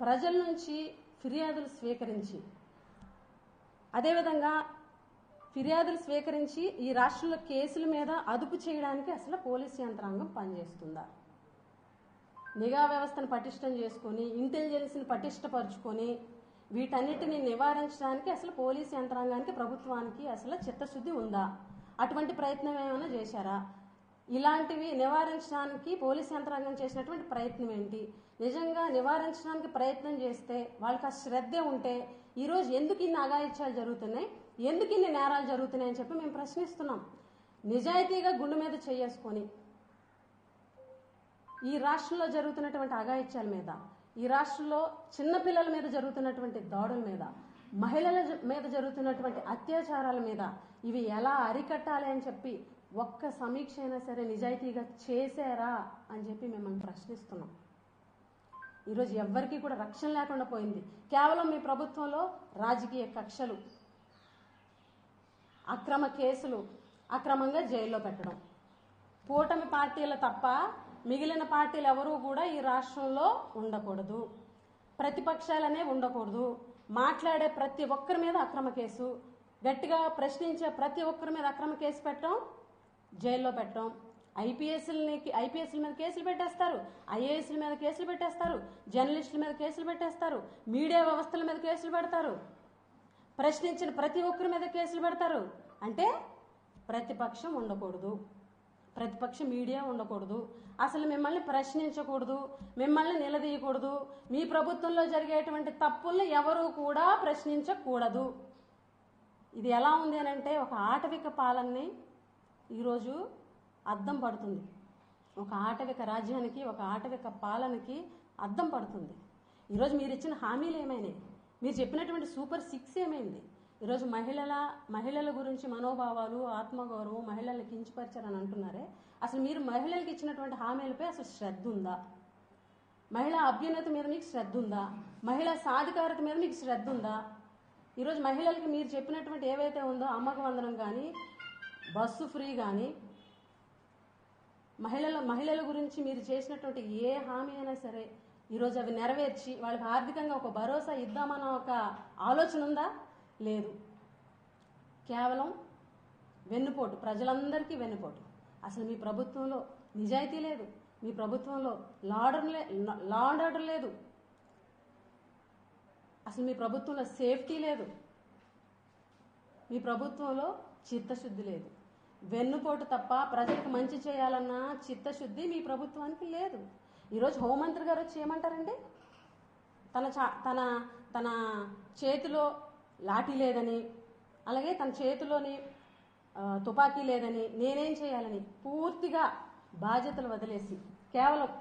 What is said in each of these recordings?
ప్రజల నుంచి ఫిర్యాదులు స్వీకరించి అదేవిధంగా ఫిర్యాదులు స్వీకరించి ఈ రాష్ట్రంలో కేసుల మీద అదుపు చేయడానికి అసలు పోలీస్ యంత్రాంగం పనిచేస్తుందా? నిఘా వ్యవస్థను పటిష్టం చేసుకొని ఇంటెలిజెన్స్ని పటిష్టపరుచుకొని వీటన్నిటిని నివారించడానికి అసలు పోలీస్ యంత్రాంగానికి ప్రభుత్వానికి అసలు చిత్తశుద్ధి ఉందా? అటువంటి ప్రయత్నం ఏమైనా చేశారా? ఇలాంటివి నివారించడానికి పోలీస్ యంత్రాంగం చేసినటువంటి ప్రయత్నం ఏంటి? నిజంగా నివారించడానికి ప్రయత్నం చేస్తే వాళ్ళకి ఆ శ్రద్ధ ఉంటే ఈరోజు ఎందుకు ఇన్ని అగాయిత్యాలు జరుగుతున్నాయి? ఎందుకు ఇన్ని నేరాలు జరుగుతున్నాయి అని చెప్పి మేము ప్రశ్నిస్తున్నాం. నిజాయితీగా గుండె మీద చేసుకొని ఈ రాష్ట్రంలో జరుగుతున్నటువంటి అగాయిత్యాల మీద ఈ రాష్ట్రంలో చిన్నపిల్లల మీద జరుగుతున్నటువంటి దాడుల మీద మహిళల మీద జరుగుతున్నటువంటి అత్యాచారాల మీద ఇవి ఎలా అరికట్టాలి అని చెప్పి ఒక్క సమీక్ష అయినా సరే నిజాయితీగా చేశారా అని చెప్పి మిమ్మల్ని ప్రశ్నిస్తున్నాం. ఈరోజు ఎవ్వరికీ కూడా రక్షణ లేకుండా పోయింది. కేవలం మీ ప్రభుత్వంలో రాజకీయ కక్షలు అక్రమ కేసులు అక్రమంగా జైల్లో పెట్టడం. కూటమి పార్టీలు తప్ప మిగిలిన పార్టీలు ఎవరూ కూడా ఈ రాష్ట్రంలో ఉండకూడదు. ప్రతిపక్షాలనే ఉండకూడదు. మాట్లాడే ప్రతి ఒక్కరి మీద అక్రమ కేసు గట్టిగా ప్రశ్నించే ప్రతి ఒక్కరి మీద అక్రమ కేసు పెట్టడం జైల్లో పెట్టడం. ఐపీఎస్ని ఐపీఎస్ల మీద కేసులు పెట్టేస్తారు. ఐఏఎస్ల మీద కేసులు పెట్టేస్తారు. జర్నలిస్టుల మీద కేసులు పెట్టేస్తారు. మీడియా వ్యవస్థల మీద కేసులు పెడతారు. ప్రశ్నించిన ప్రతి ఒక్కరి మీద కేసులు పెడతారు. అంటే ప్రతిపక్షం ఉండకూడదు. ప్రతిపక్ష మీడియా ఉండకూడదు. అసలు మిమ్మల్ని ప్రశ్నించకూడదు. మిమ్మల్ని నిలదీయకూడదు. మీ ప్రభుత్వంలో జరిగేటువంటి తప్పుల్ని ఎవరూ కూడా ప్రశ్నించకూడదు. ఇది ఎలా ఉంది అని అంటే ఒక ఆటవిక పాలనని ఈరోజు అద్దం పడుతుంది. ఒక ఆటవిక రాజ్యానికి ఒక ఆటవిక పాలనకి అద్దం పడుతుంది. ఈరోజు మీరు ఇచ్చిన హామీలు ఏమైనాయి? మీరు చెప్పినటువంటి సూపర్ సిక్స్ ఏమైంది? ఈరోజు మహిళల మహిళల గురించి మనోభావాలు ఆత్మగౌరవం మహిళల్ని కించపరిచారని అంటున్నారే. అసలు మీరు మహిళలకు ఇచ్చినటువంటి హామీలపై అసలు శ్రద్ధ ఉందా? మహిళా అభ్యున్నత మీద మీకు శ్రద్ధ ఉందా? మహిళా సాధికారత మీద మీకు శ్రద్ధ ఉందా? ఈరోజు మహిళలకి మీరు చెప్పినటువంటి ఏవైతే ఉందో అమ్మక వందనం కానీ బస్సు ఫ్రీ కానీ మహిళల మహిళల గురించి మీరు చేసినటువంటి ఏ హామీ అయినా సరే ఈరోజు అవి నెరవేర్చి వాళ్ళకి ఆర్థికంగా ఒక భరోసా ఇద్దామన్న ఒక ఆలోచన ఉందా? లేదు. కేవలం వెన్నుపోటు ప్రజలందరికీ వెన్నుపోటు. అసలు మీ ప్రభుత్వంలో నిజాయితీ లేదు. మీ ప్రభుత్వంలో లాడర్ లే ఆర్డర్ లేదు. అసలు మీ ప్రభుత్వంలో సేఫ్టీ లేదు. మీ ప్రభుత్వంలో చిత్తశుద్ధి లేదు. వెన్నుపోటు తప్ప ప్రజలకు మంచి చేయాలన్న చిత్తశుద్ధి మీ ప్రభుత్వానికి లేదు. ఈరోజు హోంమంత్రి గారు వచ్చి ఏమంటారండి? తన చా తన తన చేతిలో లాఠీ లేదని అలాగే తన చేతిలోని తుపాకీ లేదని నేనేం చేయాలని పూర్తిగా బాధ్యతలు వదిలేసి కేవలం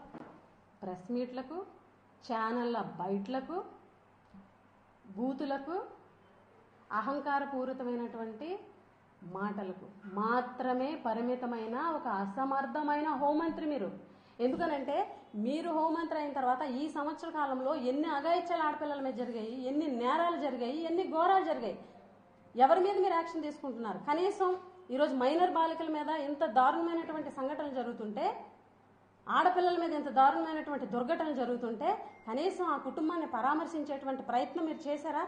ప్రెస్ మీట్లకు ఛానళ్ళ బయట్లకు బూతులకు అహంకారపూరితమైనటువంటి మాటలకు మాత్రమే పరిమితమైన ఒక అసమర్థమైన హోంమంత్రి మీరు. ఎందుకనంటే మీరు హోంమంత్రి అయిన తర్వాత ఈ సంవత్సర కాలంలో ఎన్ని అఘాయిత్యాలు ఆడపిల్లల మీద జరిగాయి ఎన్ని నేరాలు జరిగాయి ఎన్ని ఘోరాలు జరిగాయి ఎవరి మీద మీరు యాక్షన్ తీసుకుంటున్నారు? కనీసం ఈరోజు మైనర్ బాలికల మీద ఇంత దారుణమైనటువంటి సంఘటనలు జరుగుతుంటే ఆడపిల్లల మీద ఇంత దారుణమైనటువంటి దుర్ఘటనలు జరుగుతుంటే కనీసం ఆ కుటుంబాన్ని పరామర్శించేటువంటి ప్రయత్నం మీరు చేశారా?